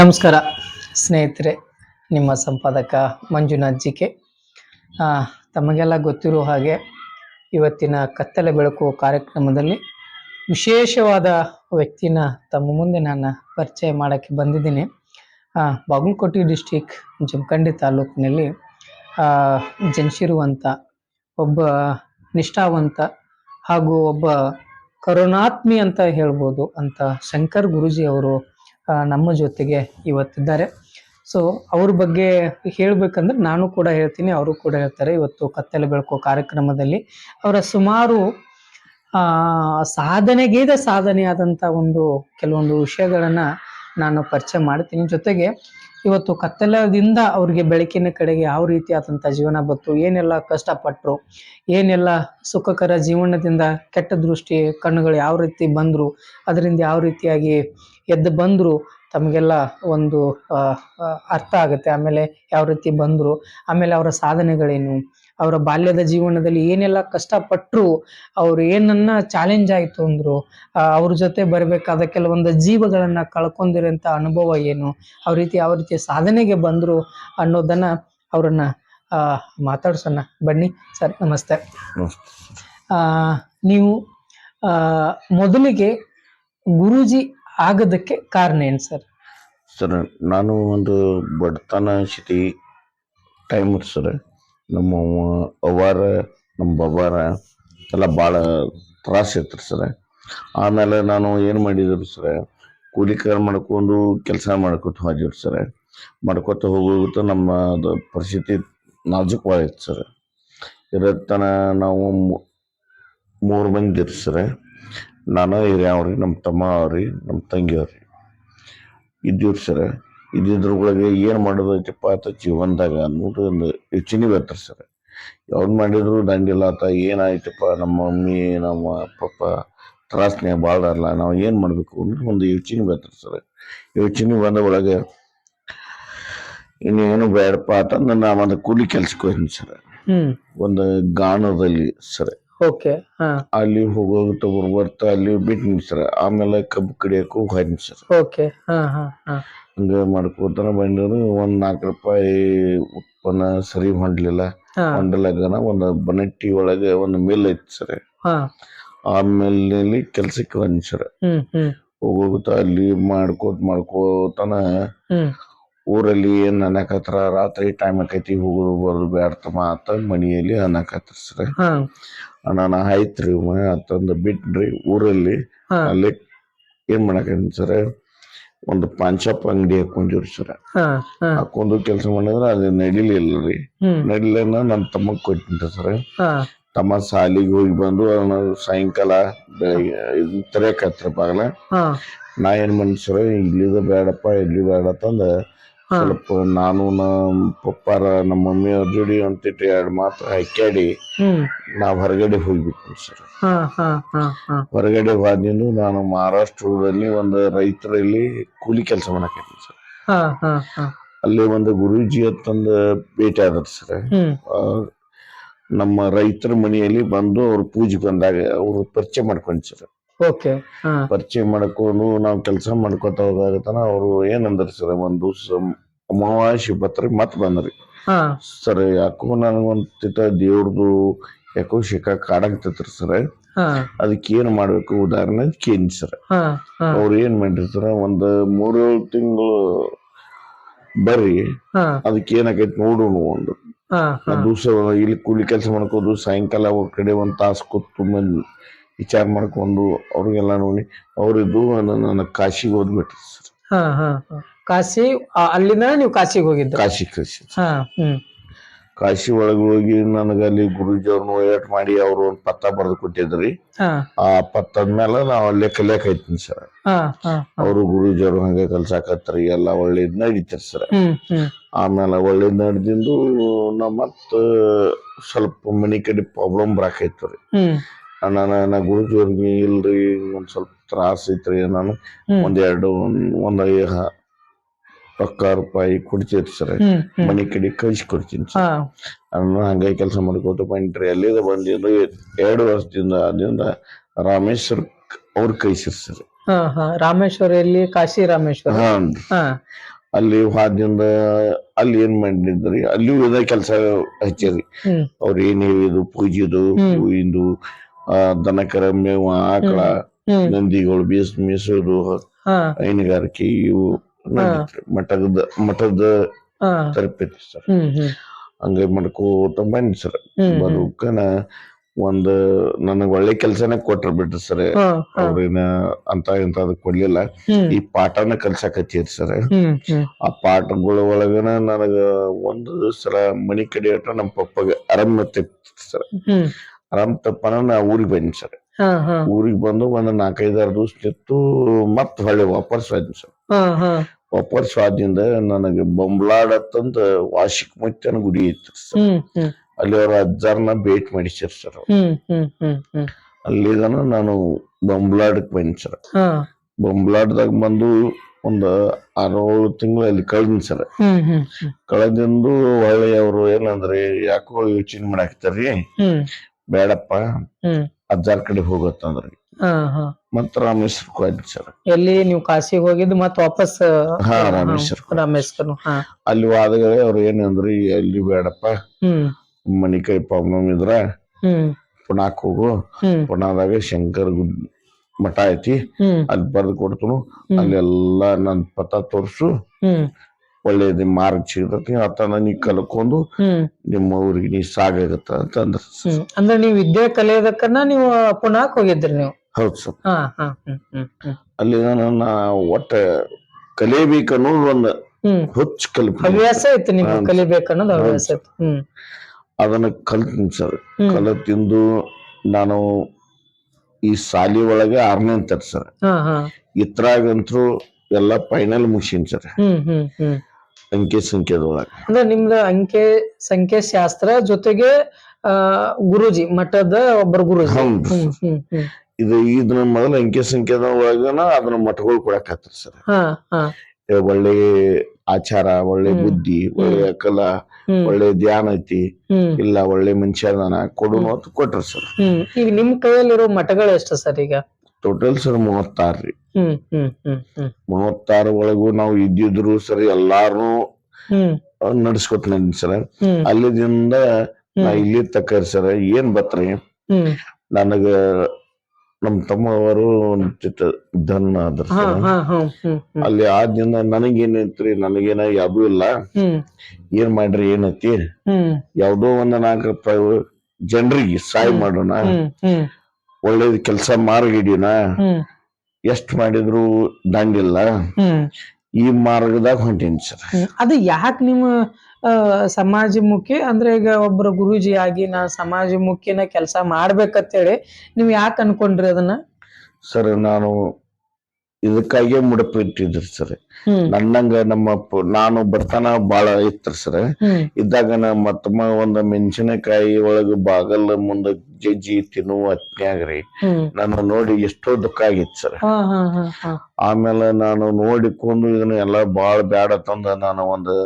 ನಮಸ್ಕಾರ, ಸ್ನೇಹಿತರೆ. ನಿಮ್ಮ ಸಂಪಾದಕ ಮಂಜುನಾಥ್ ಜಿಕೆ. ತಮಗೆಲ್ಲ ಗೊತ್ತಿರೋ ಹಾಗೆ ಇವತ್ತಿನ ಕತ್ತಲೆ ಬೆಳಕು ಕಾರ್ಯಕ್ರಮದಲ್ಲಿ ವಿಶೇಷವಾದ ವ್ಯಕ್ತಿನ ತಮ್ಮ ಮುಂದೆ ನಾನು ಪರಿಚಯ ಮಾಡೋಕ್ಕೆ ಬಂದಿದ್ದೀನಿ. ಬಾಗಲಕೋಟೆ ಡಿಸ್ಟಿಕ್ ಜಮಖಂಡಿ ತಾಲೂಕಿನಲ್ಲಿ ಜನಿಸಿರುವಂಥ ಒಬ್ಬ ನಿಷ್ಠಾವಂತ ಹಾಗೂ ಒಬ್ಬ ಕರುಣಾತ್ಮಿ ಅಂತ ಹೇಳ್ಬೋದು ಅಂತ ಶಂಕರ್ ಗುರುಜಿ ಅವರು ನಮ್ಮ ಜೊತೆಗೆ ಇವತ್ತಿದ್ದಾರೆ. ಸೊ ಅವ್ರ ಬಗ್ಗೆ ಹೇಳ್ಬೇಕಂದ್ರೆ ನಾನು ಕೂಡ ಹೇಳ್ತೀನಿ, ಅವರು ಕೂಡ ಹೇಳ್ತಾರೆ. ಇವತ್ತು ಕತ್ತಲೆ ಬೆಳಕು ಕಾರ್ಯಕ್ರಮದಲ್ಲಿ ಅವರ ಸುಮಾರು ಸಾಧನೆಗೇದ ಸಾಧನೆಯಾದಂಥ ಒಂದು ಕೆಲವೊಂದು ವಿಷಯಗಳನ್ನು ನಾನು ಪರಿಚಯ ಮಾಡ್ತೀನಿ. ಜೊತೆಗೆ ಇವತ್ತು ಕತ್ತಲದಿಂದ ಅವ್ರಿಗೆ ಬೆಳಕಿನ ಕಡೆಗೆ ಯಾವ ರೀತಿ ಆದಂತ ಜೀವನ ಬಂತು, ಏನೆಲ್ಲ ಕಷ್ಟಪಟ್ಟರು ಏನೆಲ್ಲ ಸುಖಕರ ಜೀವನದಿಂದ ಕೆಟ್ಟ ದೃಷ್ಟಿ ಕಣ್ಣುಗಳು ಯಾವ ರೀತಿ ಬಂದ್ರು, ಅದರಿಂದ ಯಾವ ರೀತಿಯಾಗಿ ಎದ್ದು ಬಂದ್ರು ತಮಗೆಲ್ಲ ಒಂದು ಅರ್ಥ ಆಗುತ್ತೆ. ಆಮೇಲೆ ಯಾವ ರೀತಿ ಬಂದರು, ಆಮೇಲೆ ಅವರ ಸಾಧನೆಗಳೇನು ಅವರ ಬಾಲ್ಯದ ಜೀವನದಲ್ಲಿ ಏನೆಲ್ಲ ಕಷ್ಟಪಟ್ಟರು ಅವ್ರು ಏನನ್ನ ಚಾಲೆಂಜ್ ಆಯಿತು ಅಂದರು ಅವ್ರ ಜೊತೆ ಬರಬೇಕಾದ ಕೆಲವೊಂದು ಜೀವಗಳನ್ನು ಕಳ್ಕೊಂಡಿರೋಂಥ ಅನುಭವ ಏನು ಅವ್ರ ರೀತಿ ಯಾವ ರೀತಿ ಸಾಧನೆಗೆ ಬಂದರು ಅನ್ನೋದನ್ನ ಅವರನ್ನು ಮಾತಾಡ್ಸೋಣ. ಬನ್ನಿ ಸರ್ ನಮಸ್ತೆ. ಆ, ನೀವು ಆ, ಮೊದಲಿಗೆ ಗುರೂಜಿ ಆಗದಕ್ಕೆ ಕಾರಣ ಏನು ಸರ್? ಸರ್ ನಾನು ಒಂದು ಬಡತನ ಸ್ಥಿತಿ ಟೈಮ್ ಸರ್. ನಮ್ಮ ಅವ್ವ- ಅವ್ವಾರ ನಮ್ಮ ಬವ್ವಾರ ಎಲ್ಲ ಭಾಳ ತ್ರಾಸ ಇತ್ತು ಸರ. ಆಮೇಲೆ ನಾನು ಏನು ಮಾಡಿದ್ರು ಸರ, ಕೂಲಿ ಕಾರ ಮಾಡ್ಕೊಂಡು ಕೆಲಸ ಮಾಡ್ಕೊತ ಹೋಗಿವ್ರಿ ಸರ. ಮಾಡ್ಕೊತ ಹೋಗೋಗುತ್ತ ನಮ್ಮ ಪರಿಸ್ಥಿತಿ ನಾಜುಕವಾಗಿತ್ತು ಸರ. ಇರತ್ತನ ನಾವು ಮೂರು ಮಂದಿ ಸರ. ನಾನು ಹಿರಿಯವ್ರಿ ನಮ್ಮ ತಮ್ಮ ಅವ್ರಿ, ನಮ್ಮ ತಂಗಿಯವ್ರಿ ಇದ್ದೀವ್ರಿ ಸರ್. ಇದ್ದಿದ್ರೊಳಗೆ ಏನು ಮಾಡೋದೈತಿಪ್ಪ ಆತ ಜೀವನದಾಗ ಅನ್ನೋದು ಒಂದು ಯೋಚನೆ ಬರ್ತಾರೆ ಸರ್ ಯಾವ್ದು ಮಾಡಿದ್ರು ದಂಡಿಲ್ಲ ಆತ ಏನಾಯ್ತಪ್ಪ ನಮ್ಮ ಮಮ್ಮಿ ನಮ್ಮ ಪಪ್ಪ ತ್ರಾಸನೆ ಭಾಳ ಅಲ್ಲ ನಾವು ಏನು ಮಾಡಬೇಕು ಅನ್ನೋದು ಒಂದು ಯೋಚನೆ ಬರ್ತಾರೆ ಸರ್ ಯೋಚನೆ ಬಂದ ಒಳಗೆ ಇನ್ನೇನು ಬೇಡಪ್ಪ ಆತ ನಾ ಒಂದು ಕೂಲಿ ಕೆಲ್ಸಕ್ಕೆ ಹೋಗಿನಿ ಸರ್. ಒಂದು ಗಾಣದಲ್ಲಿ ಸರ್. ಓಕೆ ಅಲ್ಲಿ ಹೋಗೋಗುತ್ತೆ ಬರ್ತಾ ಅಲ್ಲಿ ಬಿಟ್ಟಿನಿ ಸರ್. ಆಮೇಲೆ ಕಬ್ಬು ಕಡಿಯಕ್ಕೂ ಹೋಗಿನಿ ಸರ್. ಓಕೆ ಹಾ ಹಾ ಹಾ. ಹಂಗ ಮಾಡ್ಕೋತಾನ ಬಂದನು ಒಂದು ನಾಲ್ಕು ರೂಪಾಯಿ ಉತ್ಪನ್ನ ಸರಿ ಹೊಂಡ್ಲಿಲ್ಲ ಹೊಂಡಲಾಗನ ಒಂದು ಬನಟ್ಟಿ ಒಳಗೆ ಒಂದು ಮಿಲ್ ಐತಿ ಸರ್. ಆ ಮಿಲ್ನಲ್ಲಿ ಕೆಲ್ಸಕ್ಕೆ ಬಂದ್ ಸರ್. ಹೋಗುತ್ತಾ ಅಲ್ಲಿ ಮಾಡ್ಕೋತ ಮಾಡ್ಕೋತನ ಊರಲ್ಲಿ ಏನ್ ಅನ್ನಕತ್ರ ರಾತ್ರಿ ಟೈಮ್ ಆಕೈತಿ ಹೋಗೋದು ಬರೋದು ಬ್ಯಾಡ್ತಮ್ಮ ಅಂತ ಮನೆಯಲ್ಲಿ ಅನ್ನಕತ್ರ ಸರ್. ಅಣ್ಣ ಆಯ್ತ್ರಿ ಅಂತಂದು ಬಿಟ್ರಿ ಊರಲ್ಲಿ. ಅಲ್ಲಿ ಏನ್ ಮಾಡಕಂತ ಸರ್? ಒಂದು ಪಾನ್ ಶಾಪ್ ಅಂಗಡಿ ಹಾಕೊಂಡಿವ್ರಿ ಸರ್ ಹಾಕೊಂಡು ಕೆಲಸ ಮಾಡಿದ್ರೆ ಅದು ನಡಿಲಿಲ್ಲ ರೀ. ನಡಿಲೇನ ನನ್ನ ತಮ್ಮಗ್ ಕೊಟ್ಟಿದ್ದೆ ಸರ್. ತಮ್ಮ ಸಾಲಿಗೆ ಹೋಗಿ ಬಂದು ಅವ್ನ ಸಾಯಂಕಾಲ ಬೆಳಗ್ಗೆ ತೆರೆಯಕತ್ರ ಬಾಗಲ. ನಾ ಏನ್ ಮಾಡಿ ಸರ್ ಇಲ್ಲಿದ ಬೇಡಪ್ಪ ಇಲ್ಲಿ ಬೇಡ ಅಂತಂದ ಸ್ವಲ್ಪ ನಾನು ನಮ್ಮ ಪಪ್ಪಾರ ನಮ್ಮ ಮಮ್ಮಿ ಅವ್ರ ಜೋಡಿ ಅಂತಿಟ್ಟು ಎರಡು ಮಾತು ಹಾಕ್ಯಾಡಿ ನಾ ನಾವ್ ಹೊರಗಡೆ ಹೋಗ್ಬಿಟ್ಟು ಸರ್. ಹಾ ಹಾ ಹಾ ಹಾ. ಹೊರಗಡೆ ಹೋದ್ನಿಂದ ನಾನು ಮಹಾರಾಷ್ಟ್ರದಲ್ಲಿ ಒಂದು ರೈತರಲ್ಲಿ ಕೂಲಿ ಕೆಲಸ ಮಾಡಕ್ಕೆ ಸರ್. ಹಾ ಹಾ ಹಾ. ಅಲ್ಲಿ ಒಂದು ಗುರೂಜಿ ಅಂತಂದ ಭೇಟಿ ಆದ ಸರ್. ನಮ್ಮ ರೈತರ ಮನೆಯಲ್ಲಿ ಬಂದು ಅವ್ರ ಪೂಜೆ ಬಂದಾಗ ಅವರು ಪರಿಚಯ ಮಾಡ್ಕೊಂಡು ಸರ್. ಓಕೆ. ಪರಿಚಯ ಮಾಡ್ಕೊಂಡು ನಾವು ಕೆಲಸ ಮಾಡ್ಕೊತ ಹೋದಾಗತನ ಅವರು ಏನಂದ್ರ ಸರ್ ಒಂದು ದಿವ್ಸ ಅಮಾವಾಸ್ಯ ಬತ್ರಿ ಮತ್ ಬಂದ್ರಿ. ಸರ್ ಯಾಕೋ ನನಗೊಂತಿತ ದೇವ್ರದು ಯಾಕೋ ಶಿಖ ಕಾಡಾಗ್ತೈತ್ರಿ ಸರ್. ಅದಕ್ಕೆ ಏನ್ ಮಾಡ್ಬೇಕು? ಉದಾಹರಣೆ ಕೇನ್ ಸರ್. ಅವ್ರು ಏನ್ ಮಾಡಿರ್ತಾರ ಒಂದ್ ಮೂರು ತಿಂಗಳು ಬರ್ರಿ. ಅದಕ್ಕೆ ಏನಾಗೈತಿ ನೋಡೋಣ ಒಂದು. ದಿವ್ಸ ಇಲ್ಲಿ ಕೂಲಿ ಕೆಲಸ ಮಾಡ್ಕೋದು ಸಾಯಂಕಾಲ ಅವ್ರ ಕಡೆ ಒಂದ್ ತಾಸು ಕೂತು ಮಂದಿ ವಿಚಾರ ಮಾಡ್ಕೊಂಡು ಅವ್ರಿಗೆಲ್ಲ ನೋಡಿ ಅವರಿದ್ದು ನನ್ನ ಕಾಶಿಗೆ ಹೋದ್ಬಿಟ್ಟು ಸರ್. ಹಾ ಹಾ ಹಾ. ಕಾಶಿ ಆ, ಅಲ್ಲಿಂದ ನೀವು ಕಾಶಿಗೆ ಹೋಗಿದ್ದು? ಕಾಶಿ ಕಾಶಿ. ಹಾ ಹ್ಮ್. ಕಾಶಿ ಒಳಗೆ ಹೋಗಿ ನನಗೆ ಅಲ್ಲಿ ಗುರೂಜಿ ಅವ್ರನ್ನ ಮಾಡಿ ಅವರು ಒಂದು ಪತ್ತ ಬರೆದು ಕೊಟ್ಟಿದ್ರಿ. ಹಾ. ಆ ಪತ್ತದ ಮೇಲೆ ನಾವು ಅಲ್ಲೇ ಕಲಿಯಕ್ ಐತೀನಿ ಸರ್. ಹಾ ಹಾ ಹಾ. ಅವರು ಗುರೂಜಿ ಅವ್ರು ಹಂಗೆ ಕಲ್ಸಾಕತ್ರಿ ಎಲ್ಲ ಒಳ್ಳೇದ್ ನಡೀತಾರೆ ಸರ್. ಹ್ಮ್ ಹ್ಮ್. ಆಮೇಲೆ ಒಳ್ಳೇದ್ ನಡೆದಿಂದು ನಮ್ಮ ಮತ್ತ ಸ್ವಲ್ಪ ಮನಿ ಕಡೆ ಪ್ರಾಬ್ಲಮ್ ಬರಾಕೈತ್ರಿ ಹ್ಮ್. ನಾನು ನಾ ಗುರುಜೋರ್ಗಿ ಇಲ್ರಿ ಒಂದ್ ಸ್ವಲ್ಪ ತ್ರಾಸ ಐತ್ರಿ ನಾನು ಒಂದೆರಡು ಒಂದ ಎರಡು ಒಂದ್ ಐ- ಹ- ರೊಕ್ಕ ರೂಪಾಯಿ ಕೊಡ್ತೀರಿ ಸರ್. ಹ್ಮ್ ಹ್ಮ್. ಮನಿ ಕಡೆ ಕಳ್ಸಿ ಕೊಡ್ತೀನಿ ಸರ್. ಹಾ. ನಾನು ಹಂಗೆ ಕೆಲಸ ಮಾಡ್ಕೊತ ಬಂದ್ರಿ. ಅಲ್ಲಿಂದ ಬಂದಿದ್ದು ಎರಡು ವರ್ಷದಿಂದ ಅಲ್ಲಿಂದ ರಾಮೇಶ್ವರ್ ಅವ್ರ ಕೈಸಿರ್ ಸರ್. ಹಾ ಹಾ. ರಾಮೇಶ್ವರ ಎಲ್ಲಿ? ಕಾಶಿ ರಾಮೇಶ್ವರ. ಹಾ ಹಾ. ಅಲ್ಲಿ ಹಾದಿಂದ ಅಲ್ಲಿ ಏನ್ ಮಾಡಿದ್ರಿ? ಅಲ್ಲಿ ಇದ ಕೆಲಸ ಹಚ್ಚಿರಿ. ಹ್ಮ್. ಅವ್ರ ಏನ್ ಹೇಳಿದ್ರು? ಪೂಜೆದು ಹ್ಮ್. ಹೂವಿಂದು ದನಕರ ಮೇವ ಆಕಳ ನಂದಿಗಳು ಬೀಸ್ ಮೀಸೋದು ಹೈನುಗಾರಿಕೆ ಇವು ಮಠದ ಮಠದ ತರಬೇತಿ ಸರ್. ಹ್ಮ್ ಮಾಡ್ಕೋತ ಬನ್ನಿ ಸರ್. ಬರುಕನ ಬದುಕನ ಒಂದ್ ನನಗ್ ಒಳ್ಳೆ ಕೆಲ್ಸಾನ ಕೊಟ್ರ ಬಿಟ್ರಿ ಸರ್. ಅವ್ರೇನ ಅಂತ ಇಂತ ಕೊಡ್ಲಿಲ್ಲ. ಈ ಪಾಠನ ಕಲ್ಸಕತ್ತೀರಿ ಸರ್. ಆ ಪಾಠಗಳ ಒಳಗನ ನನಗ ಒಂದು ಸಲ ಮನಿ ಕಡೆ ನಮ್ಮ ಪಪ್ಪಾಗ ಆರಾಮ್ ಸರ್. ಆರಾಮ್ ತಪ್ಪನ ನಾ ಊರಿಗೆ ಬಂದಿನಿ ಸರ್. ಊರಿಗೆ ಬಂದು ಒಂದ್ ನಾಲ್ಕೈದಾರು ದಿವಸ ಇತ್ತು ಮತ್ ಹೊಳ್ಳಿ ವಾಪಸ್ ಹೋದ್ನಿ ಸರ್. ವಾಪಸ್ ಆದಿಂದ ನನಗೆ ಬೊಂಬ್ಲಾಡ್ ಅಂತಂದ ವಾರ್ಷಿಕ ಮುತ್ತನ ಗುಡಿ ಇತ್ತು ಸರ್. ಅಲ್ಲಿ ಅವ್ರ ಅಜ್ಜಾರನ್ನ ಭೇಟಿ ಮಾಡಿಸ್ಯಾರ ಸರ್ ಅಲ್ಲಿದನ ನಾನು ಬೊಂಬ್ಲಾಡಕ್ ಬಂದಿನಿ ಸರ್. ಬೊಂಬ್ಲಾಡ್ದಾಗ ಬಂದು ಒಂದು ಆರೇಳು ತಿಂಗಳು ಅಲ್ಲಿ ಕಳೆದಿನಿ ಸರ್. ಕಳೆದಿಂದು ಹೊಳ್ಳಿ ಅವರು ಏನಂದ್ರೆ ಯಾಕೋ ಯೋಚನೆ ಮಾಡಾಕ್ತಾರ್ರಿ ಬೇಡಪ್ಪ. ಅಜ್ಜಾರ್ ಕಡೆ ಹೋಗತ್ತಂದ್ರಿ ರಾಮೇಶ್ವರ ಮತ್ ರಾಮೇಶ್ವರಕ್ಕೆ ಹೋದ್ನಿ ಸರ್. ಎಲ್ಲಿ ನೀವು ಕಾಶಿಗೆ ಹೋಗಿದ್ದು ಮತ್ ವಾಪಸ್ ಹಾ, ರಾಮೇಶ್ವರ. ರಾಮೇಶ್ವರ ಅಲ್ಲಿ ಹೋದಾಗ ಅವ್ರು ಏನಂದ್ರಿ ಎಲ್ಲಿ ಬೇಡಪ್ಪ. ಮನಿ ಕೈ ಪ್ರಾಬ್ಲಮ್ ಇದ್ರ ಪುಣಾಕ್ ಪುನಾಕ್ ಹೋಗು. ಪುಣಾದಾಗ ಪುನಾದಾಗ ಶಂಕರ್ ಗುಡ್ ಮಠ ಐತಿ. ಅಲ್ಲಿ ಬರ್ದು ಕೊಡ್ತನು. ಅಲ್ಲೆಲ್ಲಾ ಅಲ್ಲೆಲ್ಲ ನನ್ ಪತ ತೋರ್ಸು. ಹ್ಮ್ ಮಾರ್ಚ್ ಮಾರ್ಗ ಸಿಗತೈತಿ ಆತನ ನೀ ಕಲ್ಕೊಂಡು ನಿಮ್ಮ ಊರಿಗೆ ನೀ ಸಾಗಾಗತ್ತ ಅಂತ ಅಂದ್ರ ಹ್ಮ್. ಅಂದ್ರೆ ನೀವು ವಿದ್ಯೆ ಕಲಿಯೋದಕ್ಕನ್ನ ನೀವು ಪುನಾಕ್ ಹೋಗಿದ್ರಿ ನೀವು? ಹೌದು ಸರ್. ಹಾ ಹಾ ಹ್ಮ್ ಹ್ಮ್ ಹ್ಮ್. ಅಲ್ಲಿ ನನ್ನ ಒಟ್ಟ ಕಲಿಯಬೇಕು ಅನ್ನೋದು ಒಂದು ಹ್ಮ್. ಹುಚ್ಚ ಕಲ್ಪನೆ. ಹವ್ಯಾಸ ಇತ್ತು ನಿಮ್ಗೆ ಕಲಿಬೇಕು ಅನ್ನೋದು ಹವ್ಯಾಸ ಇತ್ತು ಹ್ಮ್. ಅದನ್ನ ಕಲ್ತೀನಿ ಸರ್. ಹ್ಮ್. ಕಲತಿಂದು ನಾನು ಈ ಸಾಲಿ ಒಳಗೆ ಆರನೇ ಅಂತಾರೆ ಸರ್. ಹಾ ಹಾ. ಇತ್ರಾಗಂತೂ ಎಲ್ಲ ಫೈನಲ್ ಮುಗಿಸಿನ್ ಸರ್. ಹ್ಮ್ ಹ್ಮ್ ಹ್ಮ್. ಅಂಕೆ ಸಂಖ್ಯೆದೊಳಗೆ ಅಂದ್ರೆ ನಿಮ್ದ ಅಂಕೆ ಸಂಖ್ಯೆ ಶಾಸ್ತ್ರ ಜೊತೆಗೆ ಆ ಗುರುಜಿ ಮಠದ ಒಬ್ಬರು ಗುರುಜಿ. ಹೌದು. ಹ್ಮ್ ಹ್ಮ್ ಹ್ಮ್. ಇದು ಇದನ್ನ ಮೊದಲ ಅಂಕೆ ಸಂಖ್ಯೆದ ಒಳಗನ ಅದನ್ನ ಮಠಗಳು ಕೊಡಕತ್ತಾರ ಸರ್. ಹಾ ಹಾ. ಒಳ್ಳೆ ಆಚಾರ ಒಳ್ಳೆ ಹ್ಮ್. ಬುದ್ಧಿ ಒಳ್ಳೆ ಕಲಾ ಹ್ಮ್. ಒಳ್ಳೆ ಧ್ಯಾನ ಐತಿ ಹ್ಮ್. ಇಲ್ಲ ಒಳ್ಳೆ ಮನುಷ್ಯದಾನ ಕೊಡುನು ಅಂತ ಕೊಟ್ರ ಸರ್. ಹ್ಮ್. ಈಗ ನಿಮ್ ಕೈಯಲ್ಲಿರೋ ಮಠಗಳು ಎಷ್ಟು ಸರ್ ಈಗ? ಟೋಟಲ್ ಸರ್ ಮೂವತ್ತಾರು ರೀ. ಹ್ಮ್ ಹ್ಮ್ ಹ್ಮ್ ಹ್ಮ್. ಮೂವತ್ತಾರು ಒಳಗೂ ನಾವು ಇದ್ದಿದ್ರು ಸರ್ ಎಲ್ಲಾರು ಹ್ಮ್. ಸರ್ ಹ್ಮ್. ಅಲ್ಲಿದಿಂದ ನಾ ಇಲ್ಲಿ ತಕ್ಕ ಸರ್ ಏನ್ ಬತ್ರಿ ಹ್ಮ್. ನನಗ ನಮ್ ತಮ್ಮವರು ಒಂದಿಟ್ಟು ಧನ್ ಆದ್ರ ಹಾ ಸರ್ ಹಾ ಹಾ ಹ್ಮ್ ಹ್ಮ್. ಅಲ್ಲಿ ಆದ್ರಿಂದ ನನಗೇನೈತ್ರಿ ನನಗೇನ ಯಾವ್ದು ಇಲ್ಲ. ಹ್ಮ್. ಏನ್ ಮಾಡ್ರಿ ಏನೈತಿ ಹ್ಮ್. ಯಾವ್ದೋ ಒಂದ್ ನಾಲ್ಕು ರೂಪಾಯಿ ಜನರಿಗೆ ಸಹಾಯ. ಮಾಡೋಣ. ಹ್ಮ್ ಹ್ಮ್. ಒಳ್ಳೇದ್ ಕೆಲಸ ಮಾರ್ಗಿಡಿನ. ಎಷ್ಟ್ ಮಾಡಿದ್ರು ದಂಡಿಲ್ಲ ಈ ಮಾರ್ಗದಾಗ ಹೊಂಟೀನಿ ಸರ್. ಅದು ಯಾಕೆ ನಿಮ್ಮ ಸಮಾಜ ಸಮಾಜಮುಖಿ ಅಂದ್ರೆ ಈಗ ಒಬ್ಬರ ಗುರೂಜಿ ಆಗಿ ನಾ ಸಮಾಜಮುಖಿನ ಕೆಲಸ ಮಾಡ್ಬೇಕಂತೇಳಿ ನೀವು ಯಾಕೆ ಅನ್ಕೊಂಡ್ರಿ ಅದನ್ನ? ಸರ್ ನಾನು ಇದಕ್ಕಾಗಿಯೇ ಮುಡಪಿಟ್ಟಿದ್ರಿ ಸರ್ ಹ್ಮ್. ನನ್ನಂಗ ನಮ್ಮ ಪ- ನಾನು ಬರ್ತಾನ ಬಾಳ ಇತ್ತು ಸರ್ ಇದ್ದಾಗ ನಮ್ಮ ತಮ್ಮ ಒಂದ್ ಮೆಣಸಿನಕಾಯಿ ಒಳಗ ಬಾಗಲ್ ಮುಂದ ಜಜ್ಜಿ ತಿನ್ನುವ ಅತ್ನ್ಯಾಗ್ರಿ ಹ್ಮ್. ನನ್ನ ನೋಡಿ ಎಷ್ಟೋ ದುಃಖ ಆಗಿತ್ತು ಸರ್ ಹಾ ಹಾ ಹಾ ಹಾ. ಆಮೇಲೆ ನಾನು ನೋಡಿಕೊಂಡು ಇದನ್ನ ಎಲ್ಲ ಬಾಳ ಬ್ಯಾಡ ತಂದ ನಾನು ಒಂದು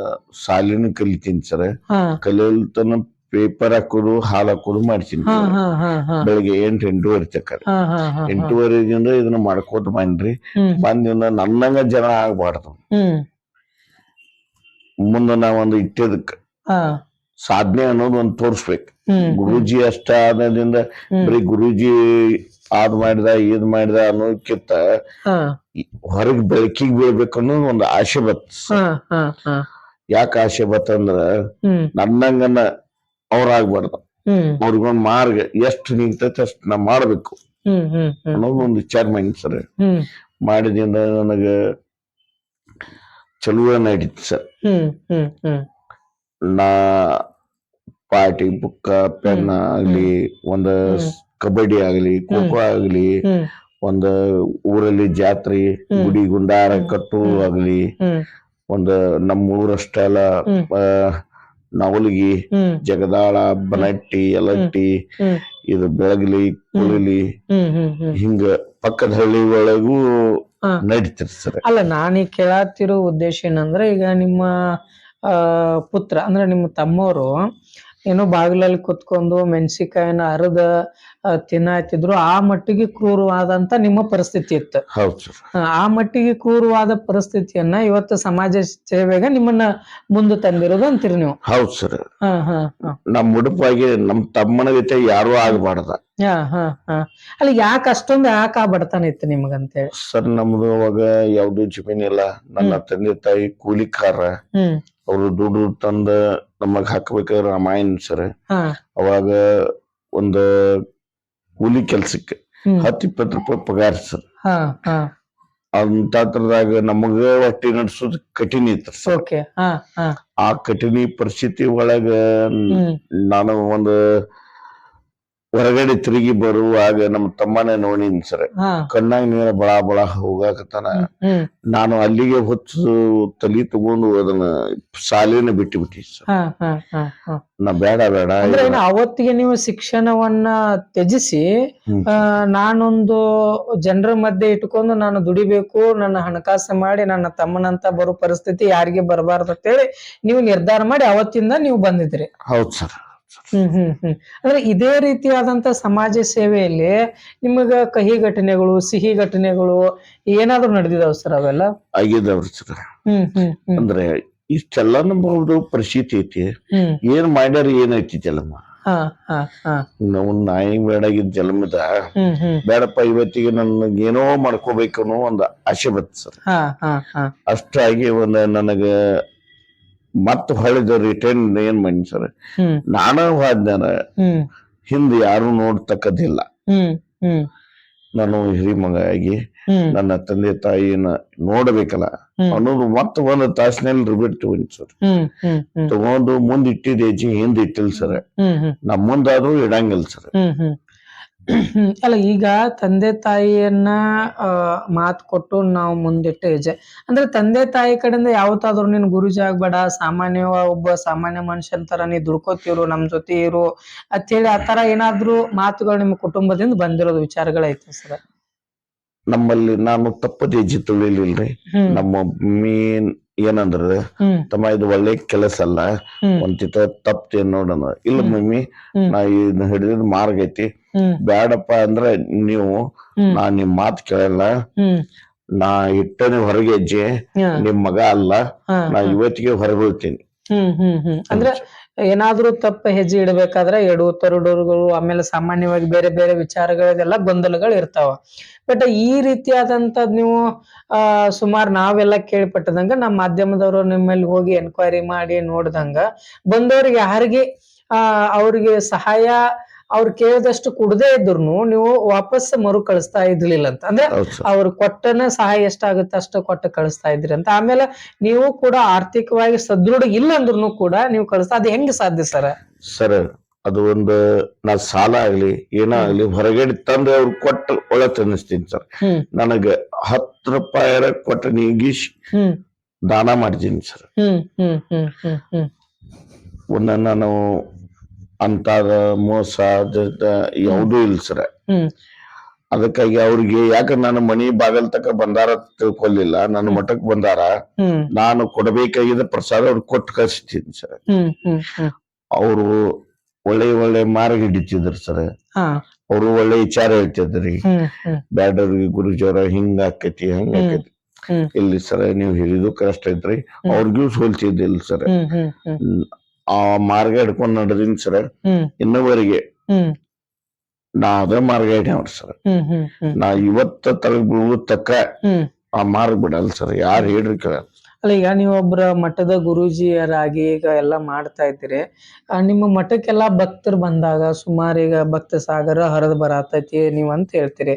ಸಾಲಿನ ಕಲಿತೀನಿ ಸರ್ ಹಾ. ಕಲಿಯಲ್ತನ ಪೇಪರ್ ಹಾಕೋದು ಹಾಲು ಹಾಕೋದು ಮಾಡ್ತೀನಿ. ಹಾ ಬೆಳಿಗ್ಗೆ ಎಂಟು ಎಂಟೂವರೆ ತಕ್ಕ ಎಂಟೂವರೆದಿಂದ ಇದನ್ನ ಮಾಡ್ಕೋತ ಬಂದ್ರಿ. ಹ್ಮ್. ಬಂದಿಂದ ನನ್ನಂಗ ಜನ ಆಗ್ಬಾರ್ದು. ಮುಂದ ನಾವೊಂದು ಇಟ್ಟಿದಕ್ ಹಾ. ಸಾಧನೆ ಅನ್ನೋದು ಒಂದು ತೋರಿಸ್ಬೇಕು. ಗುರುಜಿ ಅಷ್ಟ ಆದ್ರಿಂದ ಬರೀ ಗುರೂಜಿ ಅದ್ ಮಾಡಿದ ಇದ್ ಮಾಡಿದ ಅನ್ನೋದಕ್ಕಿಂತ ಹಾ. ಹೊರಗ್ ಬೆಳಕಿಗೆ ಬೀಳ್ಬೇಕು ಅನ್ನೋದು ಒಂದು ಆಶೆ ಬತ್ ಯಾಕ ಆಶೆ ಬತ್ತಂದ್ರ ನನ್ನಂಗನ ಅವ್ರಾಗ್ಬಾರ್ದು. ಅವ್ರಿಗೊಂದು ಮಾರ್ಗ ಎಷ್ಟು ನಿಂತೈತೆ ಅಷ್ಟು ನಾ ಮಾಡ್ಬೇಕು. ಹ್ಮ್ ಹ್ಮ್ ಹ್ಮ್. ಅನ್ನೋದು ಒಂದು ವಿಚಾರ ಮಾಡಿ ಸರ್ ಮಾಡಿದಿಂದ ನನಗ ಚಲುವ ನಡೀತು ಸರ್. ನಾ ಪಾರ್ಟಿ ಬುಕ್ಕ ಪೆನ್ ಆಗ್ಲಿ ಒಂದ. ಕಬಡ್ಡಿ ಆಗ್ಲಿ ಖೋ ಖೋ ಆಗ್ಲಿ ಒಂದ ಊರಲ್ಲಿ ಜಾತ್ರೆ ಗುಡಿ ಗುಂಡಾರ. ಕಟ್ಟು. ಆಗ್ಲಿ ಒಂದ ನಮ್ಮ ಊರಷ್ಟೆಲ್ಲ ನವಲಗಿ ಜಗದಾಳ ಬನಟ್ಟಿ ಯಲಟ್ಟಿ ಹ್ಮ್. ಇದು ಬೆಳಗಲಿ ಕುಳಲಿ ಹಿಂಗ ಪಕ್ಕದ ಹಳ್ಳಿ ಒಳಗೂ ನಡೀತಿರ್ತಾರೆ ಅಲ್ಲ ನಾನೀಗ ಕೇಳತ್ತಿರೋ ಉದ್ದೇಶ ಏನಂದ್ರೆ ಈಗ ನಿಮ್ಮ ಆ ಪುತ್ರ ಅಂದ್ರೆ ನಿಮ್ಮ ತಮ್ಮವರು ಏನೋ ಬಾಗಿಲಲ್ಲಿ ಕುತ್ಕೊಂಡು ಮೆಣಸಿನಕಾಯಿನ ಅರದ ಆ, ತಿನ್ನಾಯ್ತಿದ್ರು ಆ ಮಟ್ಟಿಗೆ ಕ್ರೂರವಾದಂತ ನಿಮ್ಮ ಪರಿಸ್ಥಿತಿ ಇತ್ತು. ಹೌದು ಸರ್. ಆ, ಮಟ್ಟಿಗೆ ಕ್ರೂರವಾದ ಪರಿಸ್ಥಿತಿಯನ್ನ ಇವತ್ತು ಸಮಾಜ ಸೇವೆಗೆ ನಿಮ್ಮನ್ನ ಮುಂದೆ ತಂದಿರೋದು ಅಂತೀರಿ ನೀವು? ಹೌದು ಸರ್. ನಮ್ ಉಡುಪಾಗಿ ನಮ್ ತಮ್ಮನ ಜೊತೆ ಯಾರು ಆಗ್ಬಾರ್ದ. ಹಾ ಹಾ ಹಾ. ಅಲ್ಲಿ ಯಾಕೆ ಅಷ್ಟೊಂದು ಯಾಕೆ ಆ ಬಡತನ ಇತ್ತು ನಿಮ್ಗಂತೇಳಿ? ಸರ್ ನಮ್ದು ಅವಾಗ ಯಾವ್ದು ಜಮೀನ್ ಇಲ್ಲ. ನನ್ನ ತಂದೆ ತಾಯಿ ಕೂಲಿಕಾರ. ಅವರು ದುಡ್ಡು ತಂದ ನಮಗ್ ಹಾಕ್ಬೇಕಾದ್ರೆ ರಾಮಾಯಣ ಸರ್. ಅವಾಗ ಒಂದು ಕೂಲಿ ಕೆಲ್ಸಕ್ಕೆ ಹ್ಮ್ ಹತ್ತು ಇಪ್ಪತ್ತು ರೂಪಾಯಿ ಪಗಾರ ಸರ್ ಹಾ ಹಾ ಅಂತದ್ರಾಗ ನಮಗ ಹೊಟ್ಟಿ ನಡ್ಸೋದ್ ಕಠಿಣ ಇತ್ತು ಸರ್ ಓಕೆ ಹಾ ಹಾ ಆ ಕಠಿಣ ಪರಿಸ್ಥಿತಿ ಒಳಗ ಹ್ಮ್ ನಾನು ಒಂದು ಹೊರಗಡೆ ತಿರುಗಿ ಬರುವಾಗ ನಮ್ಮ ತಮ್ಮನೇ ನೋಡಿನ್ ಸರ್ ಕಣ್ಣಾಗ ನೀರ ಬಳ ಬಳ ಹೋಗಾಕತ್ತಾನ. ನಾನು ಅಲ್ಲಿಗೆ ಹೊತ್ತು ತಲಿ ತಗೊಂಡು ಅದನ್ನ ಶಾಲೆನ ಬಿಟ್ಟು ಬಿಟ್ಟಿ ಸರ್. ನಾ ಬೇಡ ಬೇಡ. ಅವತ್ತಿಗೆ ನೀವು ಶಿಕ್ಷಣವನ್ನ ತ್ಯಜಿಸಿ ನಾನೊಂದು ಜನರ ಮಧ್ಯೆ ಇಟ್ಕೊಂಡು ನಾನು ದುಡಿಬೇಕು ನನ್ನ ಹಣಕಾಸು ಮಾಡಿ ನನ್ನ ತಮ್ಮನಂತ ಬರೋ ಪರಿಸ್ಥಿತಿ ಯಾರಿಗೆ ಬರಬಾರ್ದು ಅಂತೇಳಿ ನೀವು ನಿರ್ಧಾರ ಮಾಡಿ ಅವತ್ತಿಂದ ನೀವು ಬಂದಿದ್ರಿ ಹೌದ್ ಸರ್. ಹ್ಮ್ ಹ್ಮ್ ಹ್ಮ್. ಅಂದ್ರೆ ಇದೇ ರೀತಿಯಾದಂತ ಸಮಾಜ ಸೇವೆಯಲ್ಲಿ ನಿಮಗ ಕಹಿ ಘಟನೆಗಳು ಸಿಹಿ ಘಟನೆಗಳು ಏನಾದ್ರು ನಡೆದಿದಾವ್ ಸರ್ ಅವೆಲ್ಲ? ಆಗಿದಾವ್ ಸರ್. ಹ್ಮ್ ಹ್ಮ್ ಹ್ಮ್. ಅಂದ್ರೆ ಇಷ್ಟೆಲ್ಲ ನಮ್ದು ಪರಿಸ್ಥಿತಿ ಐತಿ. ಹ್ಮ್. ಏನ್ ಮಾಡ್ಯಾರ ಏನೈತಿ ಜಲಮ? ಹಾ ಹಾ ಹಾ. ನಾವು ನಾಯಿ ಬೇಡಾಗಿದ್ದ ಜಲಮದ ಹ್ಮ್ ಹ್ಮ್. ಬೇಡಪ್ಪ ಇವತ್ತಿಗೆ ನನಗೆ ಏನೋ ಮಾಡ್ಕೋಬೇಕು ಅನ್ನೋ ಒಂದು ಆಸೆ ಬತ್ತು ಸರ್. ಹಾ ಹಾ ಹಾ. ಅಷ್ಟಾಗಿ ಒಂದು ನನಗ ಮತ್ತ ಹೊಳಿದ ರಿಟರ್ನ್ ಏನ್ ಮಾಡಿ ಸರ್ ನಾನು ಹೋದ್ನಾರ ಹಿಂದೆ ಯಾರು ನೋಡ್ತಕ್ಕದಿಲ್ಲ ನಾನು ಹಿರಿ ಹಿರಿಮಗ ಆಗಿ ನನ್ನ ತಂದೆ ತಾಯಿನ ನೋಡಬೇಕಲ್ಲ. ಅನ್ನೋದು ಮತ್ತೆ ಒಂದು ತಾಸಿನಲ್ಲಿ ರಿಬಿಟ್ ತಗೊಂಡ್ ಸರ್ ತಗೊಂಡು ಮುಂದಿಟ್ಟಿದ್ದೆ ಇಟ್ಟಿಲ್ಲ ಸರ್ ನಮ್ಮ ಹ್ಮ್ ನಾ ಮುಂದಾದ್ರೂ ಇಡಂಗಿಲ್ಲ ಸರ್. ಅಲ್ಲ ಈಗ ತಂದೆ ತಾಯಿಯನ್ನ ಆ ಮಾತು ಕೊಟ್ಟು ನಾವು ಮುಂದಿಟ್ಟ ಹೆಜ್ಜೆ. ಅಂದ್ರೆ ತಂದೆ ತಾಯಿ ಕಡೆಯಿಂದ ಯಾವತ್ತಾದ್ರೂ ನೀನು ಗುರುಜಿ ಆಗ್ಬೇಡ ಸಾಮಾನ್ಯ ಒಬ್ಬ ಸಾಮಾನ್ಯ ಮನುಷ್ಯನ್ ತರ ನೀ ದುಡ್ಕೋತಿರು ನಮ್ ಜೊತೆ ಇರು ಅಂತೇಳಿ ತರ ಏನಾದ್ರೂ ಮಾತುಗಳು ನಿಮ್ಮ ಕುಟುಂಬದಿಂದ ಬಂದಿರೋದು ವಿಚಾರಗಳೈತೆ ಸರ್? ನಮ್ಮಲ್ಲಿ ನಾನು ತಪ್ಪದ ಹೆಜ್ಜೆ ತುಳಿಲಿಲ್ರಿ. ಹ್ಮ್. ನಮ್ಮ ಮೇನ್ ಏನಂದ್ರ ಹ್ಮ್. ತಮ್ಮ ಇದು ಒಳ್ಳೆ ಕೆಲಸ ಅಲ್ಲ. ಹ್ಮ್. ಚಿತ್ರ ತಪ್ತಿ ನೋಡೋಣ. ಇಲ್ಲ ಹ್ಮ್. ಮಮ್ಮಿ ಹ್ಮ್. ನಾ ಇದನ್ನ ಮಾರ್ಗ ಐತಿ. ಹ್ಮ್. ಅಂದ್ರೆ ನೀವು ನಾ ನಿಮ್ ಮಾತ್ ಕೇಳಲ್ಲ. ನಾ ಇಟ್ಟನೆ ಹೊರಗೆ ಹೆಜ್ಜೆ ನಿಮ್ ಮಗ ಅಲ್ಲ. ನಾ. ಇವತ್ತಿಗೆ ಹೊರಬೀಳ್ತೀನಿ ಹ್ಮ್ ಅಂದ್ರೆ ಏನಾದ್ರೂ ತಪ್ಪ ಹೆಜ್ಜೆ ಇಡಬೇಕಾದ್ರೆ ಎಡು ತರುಡುಗಳು ಆಮೇಲೆ ಸಾಮಾನ್ಯವಾಗಿ ಬೇರೆ ಬೇರೆ ವಿಚಾರಗಳಿಗೆಲ್ಲ ಗೊಂದಲಗಳು ಇರ್ತಾವ. ಬಟ್ ಈ ರೀತಿಯಾದಂತದ್ ನೀವು ಆ ಸುಮಾರು ನಾವೆಲ್ಲ ಕೇಳ್ಪಟ್ಟದಂಗ ನಮ್ಮ ಮಾಧ್ಯಮದವರು ನಿಮ್ಮಲ್ಲಿ ಹೋಗಿ ಎನ್ಕ್ವೈರಿ ಮಾಡಿ ನೋಡ್ದಂಗ ಬಂದವ್ರಿಗೆ ಯಾರಿಗೆ ಆ ಅವ್ರಿಗೆ ಸಹಾಯ ಅವ್ರು ಕೇಳಿದಷ್ಟು ಕೊಡದೇ ಇದ್ರು ನೀವು ವಾಪಸ್ ಮರು ಕಳಿಸ್ತಾ ಇರ್ಲಿಲ್ಲ ಅಂತ. ಅಂದ್ರೆ ಅವ್ರು ಕೊಟ್ಟನ ಸಹಾಯ ಎಷ್ಟಾಗುತ್ತೆ ಅಷ್ಟು ಕೊಟ್ಟು ಕಳಿಸ್ತಾ ಇದ್ರಿ ಅಂತ. ಆಮೇಲೆ ನೀವು ಕೂಡ ಆರ್ಥಿಕವಾಗಿ ಸದೃಢ ಇಲ್ಲ ಅಂದ್ರೂ ಕೂಡ ನೀವು ಕಳಿಸ್ತಾ ಅದು ಹೆಂಗ್ ಸಾಧ್ಯ ಸರ್? ಸರ್ ಅದು ಒಂದು ನಾ ಸಾಲ ಆಗ್ಲಿ ಏನೋ ಆಗ್ಲಿ ಹೊರಗಡೆ ತಂದು ಅವ್ರು ಕೊಟ್ಟ ಒಳ ತಿನ್ನಿಸ್ತೀನಿ ಸರ್. ನನಗೆ ಹತ್ತು ರೂಪಾಯಿ ಕೊಟ್ಟ ಹ್ಮ್. ದಾನ ಮಾಡ್ತೀನಿ ಸರ್. ಒಂದ ನಾನು ಅಂತಾದ ಮೋಸ ಯಾವುದೂ ಇಲ್ಲ ಸರ. ಅದಕ್ಕಾಗಿ ಅವ್ರಿಗೆ ಯಾಕ ನಾನು ಮನಿ ಬಾಗಲ್ ತಕ ಬಂದಾರ ತಿಳ್ಕೊಲಿಲ್ಲ ನನ್ನ ಮಠಕ್ ಬಂದಾರ. ನಾನು ಕೊಡಬೇಕಾಗಿದ್ದ ಪ್ರಸಾದ ಅವ್ರು ಕೊಟ್ಟು ಕಳಿಸ್ತೀನಿ ಸರ್. ಅವರು ಒಳ್ಳೆ ಒಳ್ಳೆ ಮಾರ್ಗ ಹಿಡಿತಿದ್ರು ಸರ್. ಅವರು ಒಳ್ಳೆ ವಿಚಾರ ಹೇಳ್ತಿದ್ರಿ. ಹ್ಮ್ ಗುರುಜರ ಹಿಂಗ ಆಕೈತಿ ಹಂಗ ಆಕೈತಿ. ಇಲ್ಲಿ ಸರ್ ನೀವು ಹೇಳಿದ್ದು ಕಷ್ಟ ಐತ್ರಿ. ಅವ್ರಿಗೂ ಸೋಲ್ತಿದ್ದಿಲ್ಲ ಸರ್. ಆ ಮಾರ್ಗ ಹಿಡ್ಕೊಂಡ್ ನಡೆದಿನ್ ಸರ್. ಇನ್ನೊಬ್ಬರಿಗೆ ಇನ್ನವರೆಗೆ ನಾ ಅದ ಮಾರ್ಗ ಹಿಡ್ಯಾವ್ರಿ ಸರ್. ನಾ ಇವತ್ತ ತಲೆ ಬೀಳುವ ತಕ್ಕ ಆ ಮಾರ್ಗ ಬಿಡಲ್ಲ ಸರ್. ಯಾರು ಹೇಳ್ರಿ ಕೇಳ ಅಲ್ಲ ಈಗ ನೀವೊಬ್ಬರ ಮಠದ ಗುರುಜಿಯರಾಗಿ ಈಗ ಎಲ್ಲ ಮಾಡ್ತಾ ಇದ್ದೀರಿ. ನಿಮ್ಮ ಮಠಕ್ಕೆಲ್ಲ ಭಕ್ತರು ಬಂದಾಗ ಸುಮಾರು ಈಗ ಭಕ್ತ ಸಾಗರ ಹರಿದು ಬರತೈತಿ ನೀವು ಅಂತ ಹೇಳ್ತೀರಿ.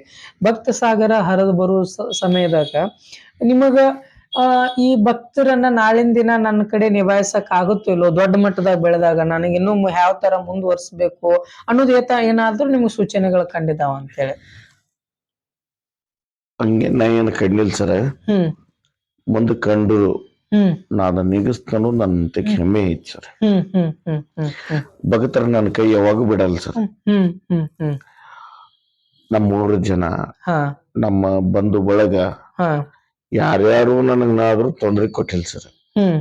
ಭಕ್ತ ಸಾಗರ ಹರಿದು ಬರುವ ಸಮಯದಾಗ ನಿಮಗ ಈ ಭಕ್ತರನ್ನ ನಾಳಿನ ದಿನ ನನ್ನ ಕಡೆ ನಿಭಾಯಿಸಕ್ ಆಗುತ್ತೋ ಇಲ್ಲೋ ದೊಡ್ಡ ಮಟ್ಟದಾಗ ಬೆಳೆದಾಗ ನನಗೆ ಇನ್ನೂ ಯಾವ ತರ ಮುಂದುವರ್ಸ್ಬೇಕು ಅನ್ನೋದು ಏತ ಏನಾದ್ರೂ ನಿಮ್ಗೆ ಸೂಚನೆಗಳು ಕಂಡಿದಾವ ಅಂತೇಳಿ. ಹಂಗೆ ನಾ ಏನು ಕಂಡಿಲ್ಲ ಸರ? ಹ್ಮ್. ಮುಂದೆ ಕಂಡು ಹ್ಮ್. ನಾನು ನಿಗಿಸ್ತಾನು ನನ್ನ ಹೆಮ್ಮೆ ಐತಿ ಸರ್. ಹ್ಮ್ ಹ್ಮ್ ಹ್ಮ್ ಹ್ಮ್ ಹ್ಮ್. ಭಕ್ತರ ನನ್ನ ಕೈ ಯಾವಾಗೂ ಬಿಡಲ್ಲ ಸರ್. ಹ್ಮ್ ಹ್ಮ್ ಹ್ಮ್ ನಮ್ಮ ಮೂರು ಜನ ಹಾ. ನಮ್ಮ ಬಂಧು ಬಳಗ ಹಾ. ಯಾರ್ಯಾರು ನನಗನಾದ್ರೂ ತೊಂದರೆ ಕೊಟ್ಟಿಲ್ಲ ಸರ್ ಹ್ಮ್.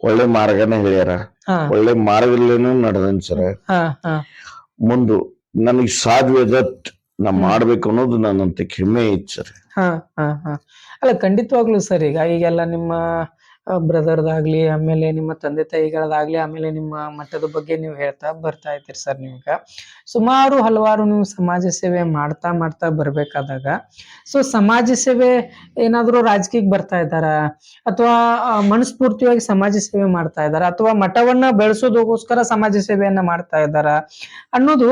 ಒಳ್ಳೆ ಮಾರ್ಗನ ಹೇಳ್ಯಾರ. ಹಾ. ಒಳ್ಳೆ ಮಾರ್ಗದಲ್ಲೇನು ನಡೆದನ್ ಸರ್ ಹಾ ಹಾ. ಮುಂದು ನನಗೆ ಸಾಧ್ಯವದಟ್ ನಾ ಮಾಡ್ಬೇಕು ಅನ್ನೋದು ನನ್ನಂತ ಹೆಮ್ಮೆ ಐತ್ ಸರ್ ಹಾ ಹಾ ಹಾ. ಅಲ್ಲ ಖಂಡಿತವಾಗ್ಲೂ ಸರ್ ಈಗ ಈಗೆಲ್ಲ ನಿಮ್ಮ ಬ್ರದರ್ದಾಗ್ಲಿ ಆಮೇಲೆ ನಿಮ್ಮ ತಂದೆ ತಾಯಿಗಳದಾಗ್ಲಿ ಆಮೇಲೆ ನಿಮ್ಮ ಮಠದ ಬಗ್ಗೆ ನೀವು ಹೇಳ್ತಾ ಬರ್ತಾ ಇದ್ದೀರಿ ಸರ್ ನಿಮ್ಗೆ ಸುಮಾರು ಹಲವಾರು ನೀವು ಸಮಾಜ ಸೇವೆ ಮಾಡ್ತಾ ಮಾಡ್ತಾ ಬರಬೇಕಾದಾಗ ಸೊ ಸಮಾಜ ಸೇವೆ ಏನಾದ್ರು ರಾಜಕೀಯಕ್ಕೆ ಬರ್ತಾ ಇದ್ದಾರ? ಅಥವಾ ಮನಸ್ಫೂರ್ತಿಯಾಗಿ ಸಮಾಜ ಸೇವೆ ಮಾಡ್ತಾ ಇದ್ದಾರ? ಅಥವಾ ಮಠವನ್ನ ಬೆಳೆಸೋದಕ್ಕೋಸ್ಕರ ಸಮಾಜ ಸೇವೆಯನ್ನ ಮಾಡ್ತಾ ಇದ್ದಾರ? ಅನ್ನೋದು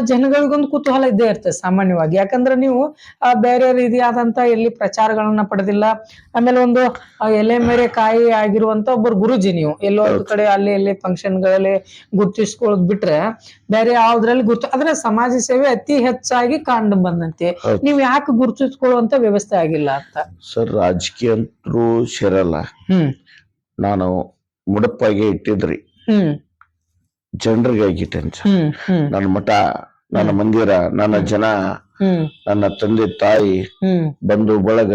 ಜನಗಳಿಗೊಂದು ಕುತೂಹಲ ಇದ್ದೇ ಇರ್ತದೆ ಸಾಮಾನ್ಯವಾಗಿ. ಯಾಕಂದ್ರೆ ನೀವು ಬೇರೆ ರೀತಿಯಾದಂತ ಎಲ್ಲಿ ಪ್ರಚಾರಗಳನ್ನ ಪಡೆದಿಲ್ಲ. ಆಮೇಲೆ ಒಂದು ಎಲೆ ಮೇರೆ ಕಾಯಿ ಆಗಿರುವಂತ ಒಬ್ಬರು ಗುರುಜಿ ನೀವು. ಎಲ್ಲೋ ಒಂದು ಕಡೆ ಅಲ್ಲಿ ಫಂಕ್ಷನ್ ಫಂಕ್ಷನ್ಗಳಲ್ಲಿ ಗುರುತಿಸ್ಕೊಳ್ಳೋದು ಬಿಟ್ರೆ ಬೇರೆ ಯಾವ್ದ್ರಲ್ಲಿ ಗುರ್ತು ಅಂದ್ರೆ ಸಮಾಜ ಸೇವೆ ಅತಿ ಹೆಚ್ಚಾಗಿ ಕಂಡು ಬಂದಂತೆ. ನೀವ್ ಯಾಕೆ ಗುರುತಿಸ್ಕೊಳ್ಳುವಂತ ವ್ಯವಸ್ಥೆ ಆಗಿಲ್ಲ ಅಂತ? ಸರ್ ರಾಜಕೀಯ ಅಂತರೂ ಸೇರಲ್ಲ. ಹ್ಮ್. ನಾನು ಮುಡಪಾಗಿ ಇಟ್ಟಿದ್ರಿ. ಹ್ಮ್. ಜನರಿಗೆ ಆಗಿಟ್ಟೇನೆ ಸರ್ ಹ್ಮ್ ಹ್ಮ್. ನನ್ನ ಮಠ ನನ್ನ ಮಂದಿರ ನನ್ನ ಜನ ನನ್ನ ತಂದೆ ತಾಯಿ ಬಂಧು ಬಳಗ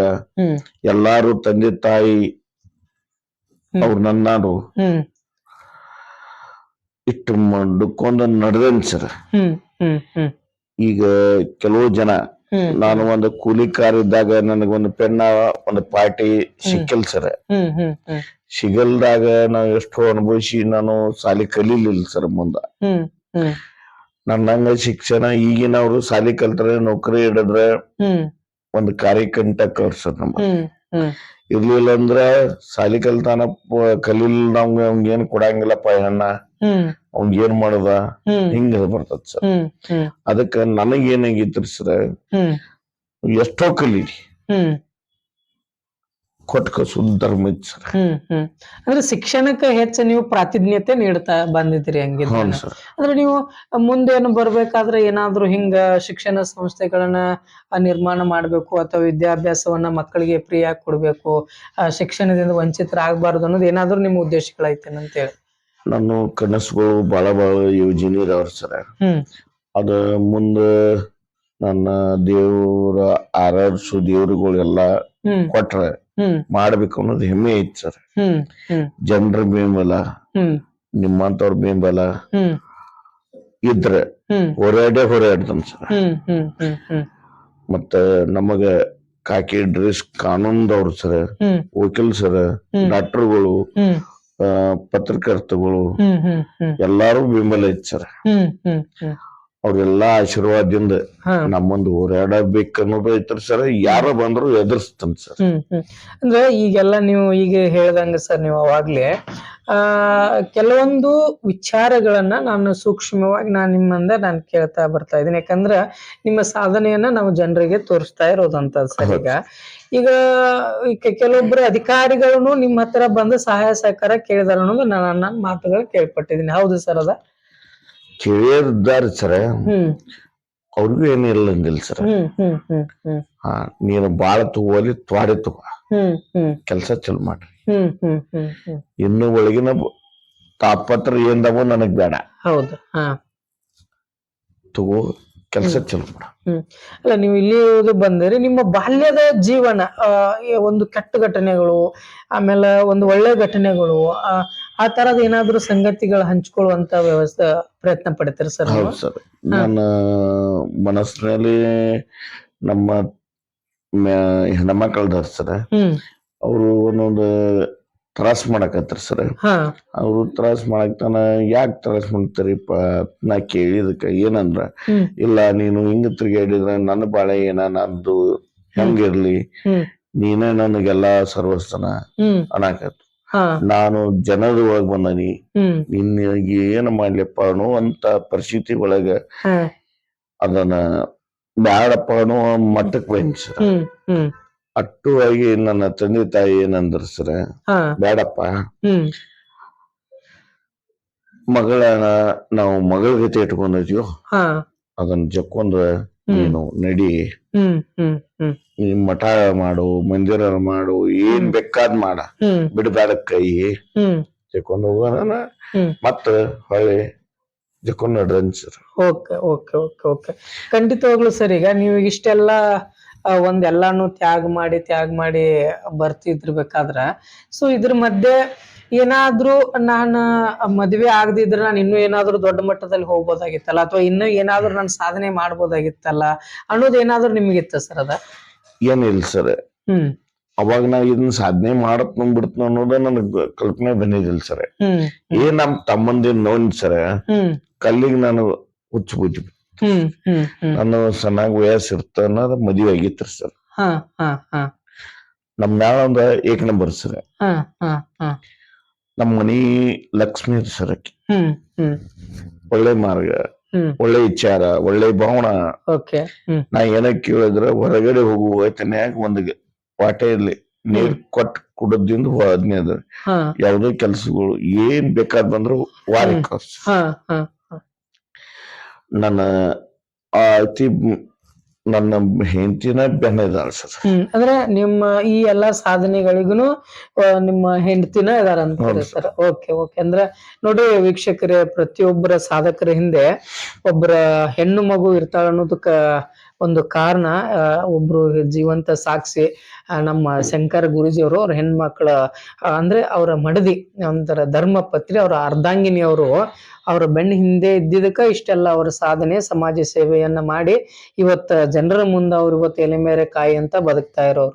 ಎಲ್ಲಾರು ತಂದೆ ತಾಯಿ ಅವ್ರ ನನ್ನಾರು. ಇಟ್ಟು ಮಂಡುಕೊಂಡು ನಡೆದ ಸರ್? ಈಗ ಕೆಲವು ಜನ ನಾನು ಒಂದು ಕೂಲಿ ಕೂಲಿಕಾರ್ ಇದ್ದಾಗ ನನಗೊಂದು ಪೆನ್ನ ಒಂದು ಪಾರ್ಟಿ ಸಿಕ್ಕಲ್ ಸರ್. ಸಿಗಲ್ದಾಗ ನಾವು ಎಷ್ಟೋ ಅನುಭವಿಸಿ ನಾನು ಸಾಲಿ ಕಲೀಲಿಲ್ಲ ಸರ್ ಮುಂದ. ನನ್ನಂಗ ಶಿಕ್ಷಣ ಈಗಿನವ್ರು ಸಾಲಿ ಕಲ್ತ್ರೆ ನೌಕರಿ ಹಿಡಿದ್ರೆ ಒಂದು ಕಾರ್ಯಕಂಟಕ ಸರ್ ನಮ್ಮ ಇರ್ಲಿಲ್ಲ ಅಂದ್ರ ಸಾಲಿ ಕಲ್ತಾನ ಪ- ಕಲೀಲ್ ನಮ್ಗೆ ಏನ್ ಕೊಡಂಗಿಲ್ಲಪ್ಪ ಹೆಣ್ಣ ಅವ್ನ್ ಏನ್ ಮಾಡದ? ಹಿಂಗ ಬರ್ತದ ಸರ್. ಅದಕ್ಕ ನನಗ್ ಏನಾಗಿತ್ರಿ ಸರ್ ಎಷ್ಟೋ ಕಲೀರಿ. ಹ್ಮ್. ಕೊಟ್ಕ ಸುಧರ್ಮ ಧರ್ಮ ಸರ್. ಅಂದ್ರೆ ಶಿಕ್ಷಣಕ್ಕೆ ಹೆಚ್ಚು ನೀವು ಪ್ರಾತಿನಿಧ್ಯತೆ ನೀಡ್ತಾ ಬಂದಿದ್ರಿ ಹಂಗೆ ಅಂದ್ರೆ ನೀವು ಮುಂದೇನು ಬರ್ಬೇಕಾದ್ರೆ ಏನಾದ್ರೂ ಹಿಂಗ ಶಿಕ್ಷಣ ಸಂಸ್ಥೆಗಳನ್ನ ನಿರ್ಮಾಣ ಮಾಡ್ಬೇಕು ಅಥವಾ ವಿದ್ಯಾಭ್ಯಾಸವನ್ನ ಮಕ್ಕಳಿಗೆ ಫ್ರೀಯಾಗಿ ಕೊಡ್ಬೇಕು ಶಿಕ್ಷಣದಿಂದ ವಂಚಿತರಾಗಬಾರ್ದು ಅನ್ನೋದು ಏನಾದ್ರೂ ನಿಮ್ಮ ಉದ್ದೇಶಗಳೈತೇನಂತೇಳಿ. ಅಂತ ಹೇಳಿ ನಾನು ಕನಸುಗಳು ಬಹಳ ಬಹಳ ಯೋಜನೆ ಇದಾವ್ರಿ ಸರ್. ಅದು ಮುಂದ ನನ್ನ ದೇವ್ರ ಆರಾಧಿಸು ದೇವ್ರುಗಳೆಲ್ಲ ಕೊಟ್ರ ಮಾಡ್ಬೇಕು ಅನ್ನೋದು ಹೆಮ್ಮೆ ಐತಿ ಸರ್. ಜನರ ಬೆಂಬಲ ನಿಮ್ಮಂತವ್ರ ಬೆಂಬಲ ಇದ್ರ ಹೊರಡೆ ಹೊರಡ್ತಾನ ಸರ್. ಮತ್ತ ನಮಗ ಕಾಕಿ ಡ್ರೆಸ್ ಕಾನೂನ್ದವ್ರು ಸರ್ ವಕೀಲ್ ಸರ್ ಡಾಕ್ಟರ್ಗಳು ಪತ್ರಕರ್ತಗಳು ಎಲ್ಲಾರು ಬೆಂಬಲ ಐತಿ ಸರ್ ಅವ್ರೆಲ್ಲಾ ಆಶೀರ್ವಾದದಿಂದ ನಮ್ಮೊಂದು ಓಡಾಡಬೇಕು ಅನ್ನೋದು ಐತ್ರಿ ಸರ್. ಯಾರ ಬಂದ್ರು ಎದುರಿಸ್ತಾನ ಸರ್. ಅಂದ್ರೆ ಈಗೆಲ್ಲ ನೀವು ಈಗ ಹೇಳ್ದಂಗ ಸರ್ ನೀವು ಅವಾಗ್ಲೇ ಆ ಕೆಲವೊಂದು ವಿಚಾರಗಳನ್ನ ನಾನು ಸೂಕ್ಷ್ಮವಾಗಿ ನಾನು ನಿಮ್ಮಂದ ನಾನು ಕೇಳ್ತಾ ಬರ್ತಾ ಇದ್ದೀನಿ. ಯಾಕಂದ್ರ ನಿಮ್ಮ ಸಾಧನೆಯನ್ನ ನಾವು ಜನರಿಗೆ ತೋರಿಸ್ತಾ ಇರೋದಂತದ್ ಸರ್ ಈಗ. ಈಗ ಕೆಲವೊಬ್ಬರು ಕೆಲವೊಬ್ರು ಅಧಿಕಾರಿಗಳನ್ನು ನಿಮ್ಮ ಹತ್ರ ಬಂದು ಸಹಾಯ ಸಹಕಾರ ಕೇಳಿದಾರ ಅನ್ನೋದು ನಾನು ನನ್ನ ಮಾತುಗಳು ಕೇಳ್ಪಟ್ಟಿದ್ದೀನಿ. ಹೌದು ಸರ್ ಅದ? ಕೇಳಿದ್ದಾರೆ ಸರ್. ಹ್ಮ್. ಅವ್ರಿಗೂ ಏನಿಲ್ಲ ಅಂದಿಲ್ಲ ಸರ್. ಹ್ಮ್ ಹ್ಮ್ ಹ್ಮ್ ಹ್ಮ್. ಹಾ ನೀನು ಬಾಳ ತಗೋಲಿ ತ್ವಾಡೆ ತಗೋ. ಹ್ಮ್ ಹ್ಮ್. ಕೆಲಸ ಚಲೋ ಮಾಡ್ರಿ. ಇನ್ನು ಒಳಗಿನ ತಾಪತ್ರ ಏನ್ದವೋ ನನಗ್ ಬೇಡ. ಹೌದು ಹಾ. ತಗೋ ಕೆಲಸ ಚಲೋ ಮಾಡ. ಅಲ್ಲ ನೀವು ಇಲ್ಲಿ ಬಂದಿರಿ ನಿಮ್ಮ ಬಾಲ್ಯದ ಜೀವನ ಒಂದು ಕೆಟ್ಟ ಘಟನೆಗಳು ಆಮೇಲೆ ಒಂದು ಒಳ್ಳೆ ಘಟನೆಗಳು ಆ, ತರದ ಏನಾದ್ರೂ ಸಂಗತಿಗಳು ಹಂಚ್ಕೊಳ್ಳುವಂತ ವ್ಯವಸ್ಥೆ ಪ್ರಯತ್ನ ಪಡ್ತೀರಿ ಸರ್? ಹೌದು ಸರ್. ನನ್ನ ಮನಸ್ಸಿನಲ್ಲಿ ನಮ್ಮ ಹೆಣ್ಮಕ್ಳದಾರ ಸರ್ ಹ್ಮ್. ಅವರು ಒಂದೊಂದು ತ್ರಾಸ ಮಾಡಕತ್ತಾರ ಸರ್. ಅವರು ತ್ರಾಸ ಮಾಡಕ್ತಾನ ಯಾಕೆ ತ್ರಾಸ ಮಾಡ್ತಾರಿಪ್ಪ ನಾ ಕೇಳಿದಕ್ಕ ಏನಂದ್ರ ಇಲ್ಲ ನೀನು ಹಿಂಗ ಹೇಳಿದ್ರ ನನ್ನ ಬಾಳೆ ಏನ ನಂದು ಹೆಂಗಿರ್ಲಿ ನೀನೇ ನನಗೆಲ್ಲಾ ಸರ್ವಸ್ತನ ಅನಾಕತ್ತು ನಾನು ಜನದ ಒಳಗ್ ಬಂದನಿ. ನಿನ್ನ ಏನ ಮಾಡ್ಲಿಪ್ಪ ಅಂತ ಪರಿಸ್ಥಿತಿ ಒಳಗ ಅದನ್ನ ಬ್ಯಾಡಪ್ಪ ಅನ್ನೋ ಮಟ್ಟಕ್ ಬಂದ್ ಸರ್. ಹ್ಮ್ ಹ್ಮ್ ಅಟ್ಟು ಆಗಿ ನನ್ನ ತಂದೆ ತಾಯಿ ಏನಂದ್ರ ಸರ್ ಹಾ. ಬೇಡಪ್ಪ ಹ್ಮ್. ಮಗಳನ್ನ ನಾವು ಮಗಳ ಜೊತೆ ಇಟ್ಕೊಂಡಿದ್ಯೋ ಹಾ. ಅದನ್ನ ಜಕ್ಕೊಂಡ್ರೆ ಹ್ಮ್. ನೀನು ನಡಿ. ಹ್ಮ್ ಹ್ಮ್ ಹ್ಮ್. ನೀ ಮಠ ಮಾಡು ಮಂದಿರ ಮಾಡು ಏನ್ ಬೇಕಾದ್ ಮಾಡ. ಹ್ಮ್. ಬಿಡಬೇಡ ಕೈ. ಹ್ಮ್. ಜಕ್ಕೊಂಡ್ ಹೋಗೋಣ ಹ್ಮ್. ಮತ್ತ ಹೊಳ್ಳಿ ಜಕ್ಕೊಂಡ್ ನಡ್ರನ್ sir okay okay okay okay. ಖಂಡಿತವಾಗ್ಲೂ ಸರ್ ಈಗ ನೀವು ಇಷ್ಟೆಲ್ಲ ಒಂದ್ ಎಲ್ಲಾನು ತ್ಯಾಗ ಮಾಡಿ ತ್ಯಾಗ ಮಾಡಿ ಬರ್ತಿದ್ರಬೇಕಾದ್ರ ಸೊ ಇದ್ರ ಮಧ್ಯೆ ಏನಾದ್ರೂ ನಾನು ಮದ್ವೆ ಆಗದಿದ್ರೆ ನಾನು ಇನ್ನು ಏನಾದ್ರೂ ದೊಡ್ಡ ಮಟ್ಟದಲ್ಲಿ ಹೋಗ್ಬೋದಾಗಿತ್ತಲ್ಲ? ಅಥವಾ ಇನ್ನು ಏನಾದ್ರೂ ನಾನು ಸಾಧನೆ ಮಾಡ್ಬೋದಾಗಿತ್ತಲ್ಲ? ಅನ್ನೋದು ಏನಾದ್ರೂ ನಿಮಗಿತ್ತ ಸರ್ ಅದ? ಏನಿಲ್ಲ ಸರ್. ಹ್ಮ್. ಅವಾಗ ನಾ ಇದನ್ನ ಸಾಧನೆ ಮಾಡತ್ ಬಿಡ್ತನ ಅನ್ನೋದ ನನಗ್ ಕಲ್ಪನೆ ಬಂದಿದ್ದಿಲ್ಲ ಸರ್. ಹ್ಮ್. ಏನ್ ನಮ್ ತಮ್ಮಂದಿನ ನೋನ್ ಸರ್ ಹ್ಮ್. ಕಲ್ಲಿಗೆ ನಾನು ಹುಚ್ಚು ಬಿಟ್ಟು. ನಾನು ಸಣ್ಣಾಗ ವಯಸ್ಸು ಇರ್ತ ಅನ್ನೋದು ಮದುವೆ ಆಗಿತ್ರಿ ಸರ್. ನಮ್ ಮ್ಯಾಲ ಒಂದ ಏಕ್ ನಂಬರ್ ಸರ್. ನಮ್ ಮನಿ ಲಕ್ಷ್ಮಿ ಸರ್ ಒಳ್ಳೆ ಮಾರ್ಗ ಒಳ್ಳೆ ವಿಚಾರ ಒಳ್ಳೆ ಭಾವನ. ನಾ ಏನ ಕೇಳಿದ್ರ ಹೊರಗಡೆ ಹೋಗುವ ತನ್ಯಾಗ ಒಂದ್ ವಾಟೆಯಲ್ಲಿ ನೀರ್ ಕೊಟ್ಟು ಕುಡದಿಂದ ಅದ್ನೇ ಅದ ಯಾವ್ದೇ ಕೆಲ್ಸಗಳು ಏನ್ ಬೇಕಾದ್ ಬಂದ್ರು ವಾರಿ ಕಳ್ಸ. ಹಾ ಹಾ. ನನ್ನ ಆ ಅತಿ ನನ್ನ ಹೆಂಡತಿನ ಬೆನ್ನದಾಳ ಸರ್. ಹ್ಮ್ ಅಂದ್ರೆ ನಿಮ್ಮ ಈ ಎಲ್ಲಾ ಸಾಧನೆಗಳಿಗೂ ನಿಮ್ಮ ಹೆಂಡತಿನ ಇದಾರ ಅಂತ ಸರ್ ಓಕೆ ಓಕೆ ಅಂದ್ರೆ ನೋಡಿ ವೀಕ್ಷಕರೇ ಪ್ರತಿಯೊಬ್ಬರ ಸಾಧಕರ ಹಿಂದೆ ಒಬ್ಬರ ಹೆಣ್ಣು ಮಗು ಇರ್ತಾಳ ಅನ್ನೋದಕ್ಕ ಒಂದು ಕಾರಣ ಒಬ್ರು ಜೀವಂತ ಸಾಕ್ಷಿ ನಮ್ಮ ಶಂಕರ ಗುರುಜಿಯವರು, ಅವ್ರ ಹೆಣ್ಮಕ್ಳ ಅಂದ್ರೆ ಅವರ ಮಡದಿ, ಒಂಥರ ಧರ್ಮ ಪತ್ರಿ ಅವರ ಅರ್ಧಾಂಗಿನಿ ಅವರು, ಅವರ ಬೆನ್ನ ಹಿಂದೆ ಇದ್ದಿದ್ದಕ್ಕ ಇಷ್ಟೆಲ್ಲ ಅವರ ಸಾಧನೆ, ಸಮಾಜ ಸೇವೆಯನ್ನ ಮಾಡಿ ಇವತ್ತ ಜನರ ಮುಂದೆ ಅವ್ರು ಇವತ್ತು ಎಲೆ ಮೇರೆ ಕಾಯಿ ಅಂತ ಬದುಕ್ತಾ ಇರೋರು.